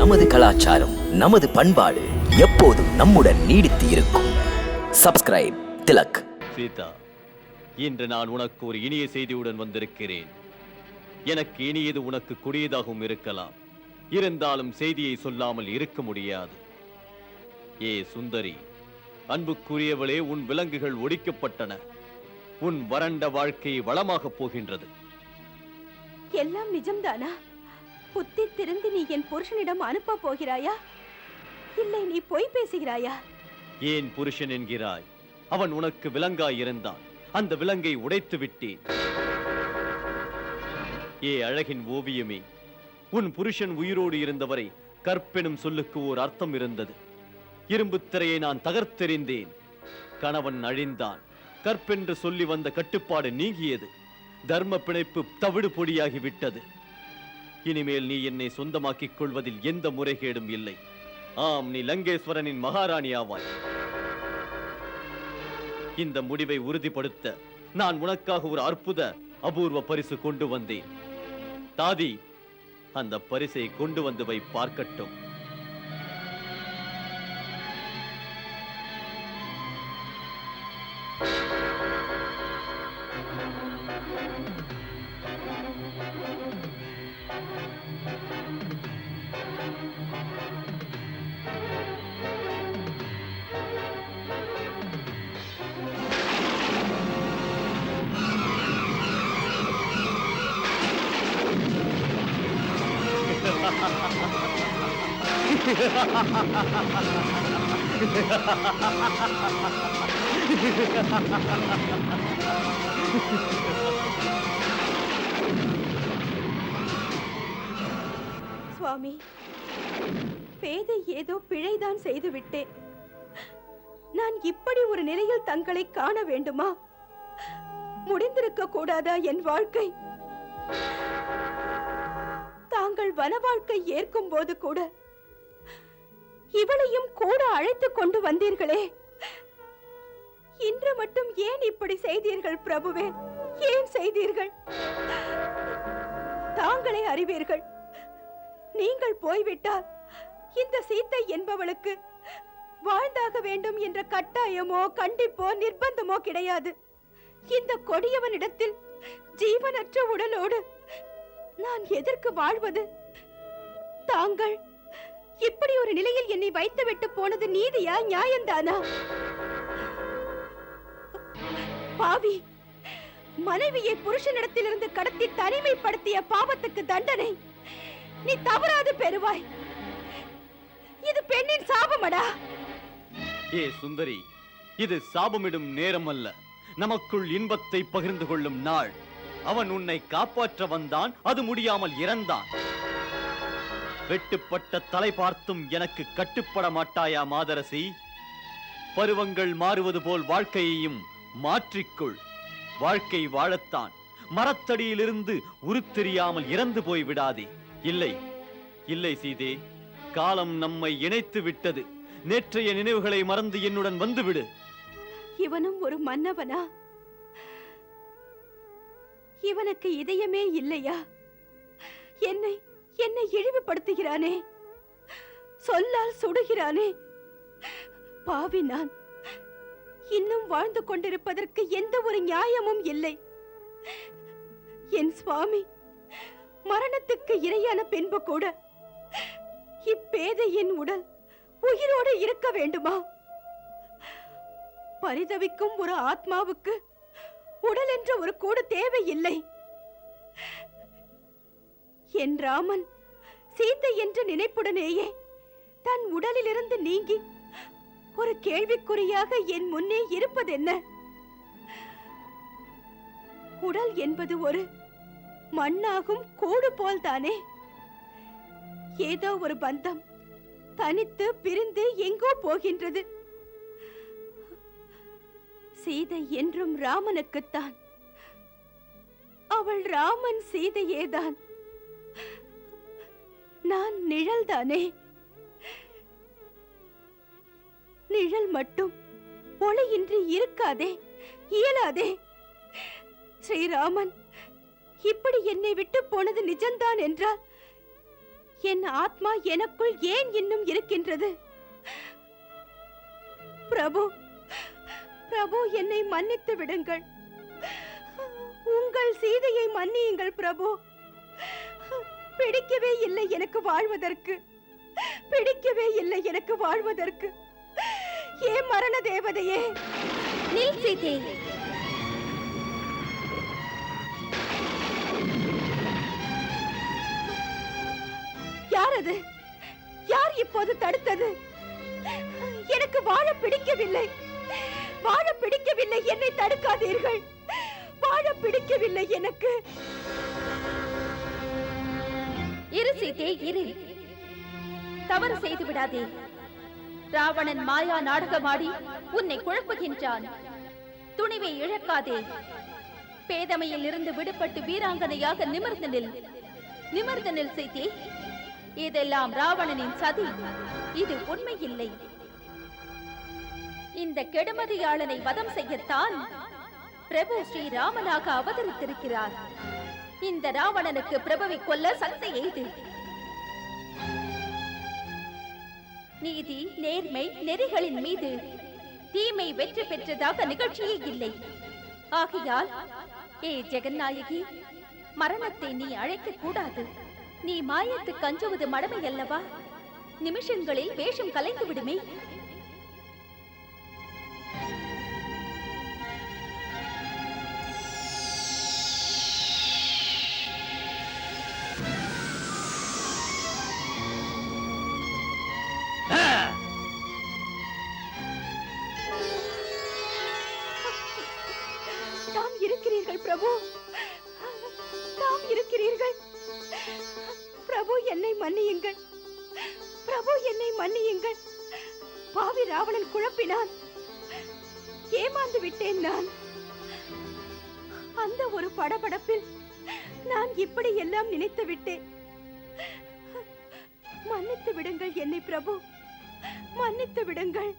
நமது கலாச்சாரம் நமது பண்பாடு எப்போதும் நம்முடன் நீடித்து இருக்கும். சப்ஸ்கிரைப் திலக். சீதா இன்று நான் உனக்கு ஒரு இனிய செய்தியுடன் வந்திருக்கிறேன். எனக்கு இனியது உனக்கு கொடியதாகவும் இருக்கலாம். இருந்தாலும் செய்தியை சொல்லாமல் இருக்க முடியாது. ஏ சுந்தரி அன்புக்குரியவளே உன் விலங்குகள் ஒடிக்கப்பட்டன. உன் வறண்ட வாழ்க்கை வளமாகப் போகின்றது. எல்லாம் நிஜம்தானா? புத்தி திருந்து நீ என் புருஷனிடம் அனுப்ப போகிறாயா? இல்லை நீ பொய் பேசுகிறாயா? ஏன் புருஷன் என்கிறாய்? அவன் உனக்கு விலங்காய் இருந்தான். அந்த விலங்கை உடைத்து விட்டேன். ஏ அழகின் ஓவியமே உன் புருஷன் உயிரோடு இருந்தவரை கற்பெனும் சொல்லுக்கு ஓர் அர்த்தம் இருந்தது. இரும்புத் திரையை நான் தகர்த்தெறிந்தேன். கணவன் அழிந்தான். கற்பென்று சொல்லி வந்த கட்டுப்பாடு நீங்கியது. தர்ம பிணைப்பு தவிடு பொடியாகி விட்டது இனிமேல் நீ என்னை சொந்தமாக்கிக் கொள்வதில் எந்த முறைகேடும் இல்லை. ஆம் நீ லங்கேஸ்வரனின் மகாராணி ஆவாய். இந்த முடிவை உறுதிப்படுத்த நான் உனக்காக ஒரு அற்புத அபூர்வ பரிசு கொண்டு வந்தேன். தாதி அந்த பரிசை கொண்டு வந்து வை பார்க்கட்டும். சுவாமி பேதை ஏதோ பிழைதான் செய்து விட்டேன். நான் இப்படி ஒரு நிலையில் தங்களை காண வேண்டுமா? முடிந்திருக்க கூடாதா என் வாழ்க்கை? தாங்கள் வன வாழ்க்கை ஏற்கும் போது கூட இவளையும் கூட அழைத்து கொண்டு வந்தீர்களே. இன்று மட்டும் ஏன் இப்படி செய்தீர்கள் பிரபுவே? ஏன் செய்தீர்கள்? தாங்களே அறிவீர்கள். நீங்கள் போய்விட்டால் இந்த சீத்தை என்பவளுக்கு வாழ்ந்தாக வேண்டும் என்ற கட்டாயமோ கண்டிப்போ நிர்பந்தமோ கிடையாது. இந்த கொடியவனிடத்தில் ஜீவனற்ற உடலோடு நான் எதற்கு வாழ்வது? தாங்கள் இப்படி ஒரு நிலையில் என்னை வைத்து விட்டு போனது நீதியா நியாயம்தானா? பாவி மனைவியை புருஷனிடத்திலிருந்து கடத்தி தனிமைப்படுத்திய பாவத்துக்கு தண்டனை. நீ தவறாது பெறுவாய். இது பெண்ணின் சாபமடா? ஏ சுந்தரி இது சாபமிடும் நேரம் அல்ல நமக்குள் இன்பத்தை பகிர்ந்து கொள்ளும் நாள். அவன் உன்னை காப்பாற்ற வந்தான் அது முடியாமல் இறந்தான். வெட்டுப்பட்ட தலை பார்த்தும் எனக்கு கட்டுப்பட மாட்டாயா மாதரசி? பருவங்கள் மாறுவது போல் வாழ்க்கையையும் மாற்றிக்கொள். வாழ்க்கை வாழத்தான். மரத்தடியிலிருந்து உருத்தெரியாமல் இறந்து போய் விடாதே. இல்லை இல்லை சீதே காலம் நம்மை இணைத்து விட்டது. நேற்றைய நினைவுகளை மறந்து என்னுடன் வந்துவிடு. இவனும் ஒரு மன்னவனா? இவனுக்கு இதயமே இல்லையா? என்னை என்னை இழிவுபடுத்துகிறானே? சொல்லால் சுடுகிறானே? பாவி நான் இன்னும் வாழ்ந்து கொண்டிருப்பதற்கு எந்த ஒரு நியாயமும் இல்லை. என் சுவாமி மரணத்துக்கு இரையான பின்பு கூட இப்பேதையின் உடல் உயிரோடு இருக்க வேண்டுமா? பரிதவிக்கும் ஒரு ஆத்மாவுக்கு உடல் என்ற ஒரு கூடு தேவையில்லை. என் ராமன் சீத்தை என்ற நினைப்புடனேயே தன் உடலிலிருந்து நீங்கி ஒரு கேள்விக்குறியாக என் முன்னே இருப்பதென்ன? உடல் என்பது ஒரு மண்ணாகும் கூடு போல்தானே? ஏதோ ஒரு பந்தம் தனித்து பிரிந்து எங்கோ போகின்றது. சீதை என்றும் ராமனுக்குத்தான். அவள் ராமன் சீதையேதான். நான் நிழல்தானே? நிழல் மட்டும் ஒளையின்றி இருக்காதே இயலாதே. ஸ்ரீராமன் இப்படி என்னை விட்டு போனது நிஜம்தான் என்றால் என் ஆத்மா எனக்குள் ஏன் இன்னும் இருக்கின்றது? பிரபு பிரபு என்னை மன்னித்து விடுங்கள். உங்கள் சீதையை மன்னியுங்கள் பிரபு. பிடிக்கவே இல்லை எனக்கு வாழ்வதற்கு. பிடிக்கவே இல்லை எனக்கு வாழ்வதற்கு. ஏ மரண தேவதையே. நில் சீதே. யார் அது யார் இப்போது தடுத்தது? எனக்கு வாழ பிடிக்கவில்லை. வாழ பிடிக்கவில்லை. என்னை தடுக்காதீர்கள். வாழ பிடிக்கவில்லை எனக்கு. இரு சீதே இரு. தவறு செய்து விடாதே. ராவணன் மாயா நாடகமாடி உன்னை குழப்புகின்றான். துணிவை இழக்காதே. பேதமையில் இருந்து விடுபட்டு வீராங்கனையாக நிமிர்ந்து நில். நிமிர்ந்து நில் சீதே இதெல்லாம் ராவணனின் சதி. இது உண்மை இல்லை இந்த கெடுமதியாளனை வதம் செய்யத்தான் பிரபு ஸ்ரீராமனாக அவதரித்திருக்கிறார். இந்த ராவணனுக்கு பிரபுவை கொல்ல சந்தை எய்து. நீதி நேர்மை நெறிகளின் மீது தீமை வெற்றி பெற்றதாக நிகழ்ச்சியே இல்லை. ஆகையால் ஏ ஜெகநாயகி மரணத்தை நீ அழைக்க கூடாது. நீ மாயத்துக்கு கஞ்சுவது மடமை அல்லவா நிமிஷங்களில் வேஷம் கலைந்து விடுமே. பிரபு. தாம் இருக்கிறீர்கள். பிரபு என்னை மன்னியுங்கள். பிரபு என்னை மன்னியுங்கள். பாவி ராவணன் குழப்பினான். ஏமாந்து விட்டேன் நான். அந்த ஒரு படபடப்பில் நான் இப்படி எல்லாம் நினைத்து விட்டேன். மன்னித்து விடுங்கள் என்னை பிரபு. மன்னித்து விடுங்கள்.